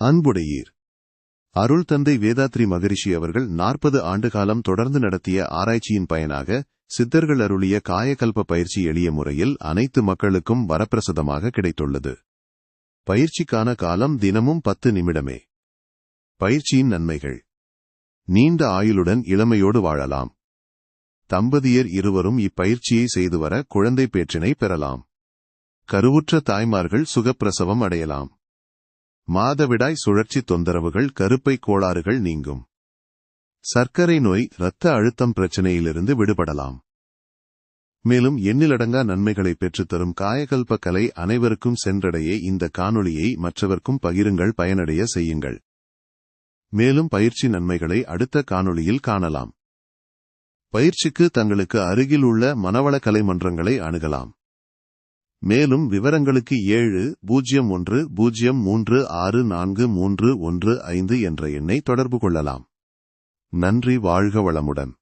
அன்புடையீர். அருள் தந்தை வேதாத்ரி மகரிஷி அவர்கள் நாற்பது ஆண்டு காலம் தொடர்ந்து நடத்திய ஆராய்ச்சியின் பயனாக சித்தர்கள் அருளிய காயகல்ப பயிற்சி எளிய முறையில் அனைத்து மக்களுக்கும் வரப்பிரசதமாக கிடைத்துள்ளது. பயிற்சிக்கான காலம் தினமும் பத்து நிமிடமே. பயிற்சியின் நன்மைகள். நீண்ட ஆயுளுடன் இளமையோடு வாழலாம். தம்பதியர் இருவரும் இப்பயிற்சியை செய்து வர குழந்தை பேற்றினை பெறலாம். கருவுற்ற தாய்மார்கள் சுகப்பிரசவம் அடையலாம். மாதவிடாய் சுழற்சி தொந்தரவுகள் கருப்பை கோளாறுகள் நீங்கும். சர்க்கரை நோய் இரத்த அழுத்தம் பிரச்சனையிலிருந்து விடுபடலாம். மேலும் எண்ணிலடங்கா நன்மைகளை பெற்றுத்தரும் காயகல்ப கலை அனைவருக்கும் சென்றடைய இந்த காணொளியை மற்றவர்க்கும் பகிருங்கள் பயனடைய செய்யுங்கள். மேலும் பயிற்சி நன்மைகளை அடுத்த காணொளியில் காணலாம். பயிற்சிக்கு தங்களுக்கு அருகில் உள்ள மனவள கலை மன்றங்களை அணுகலாம். மேலும் விவரங்களுக்கு ஏழு பூஜ்ஜியம் ஒன்று பூஜ்ஜியம் மூன்று ஆறு நான்கு மூன்று ஒன்று ஐந்து என்ற எண்ணை தொடர்பு கொள்ளலாம். நன்றி வாழ்க வளமுடன்.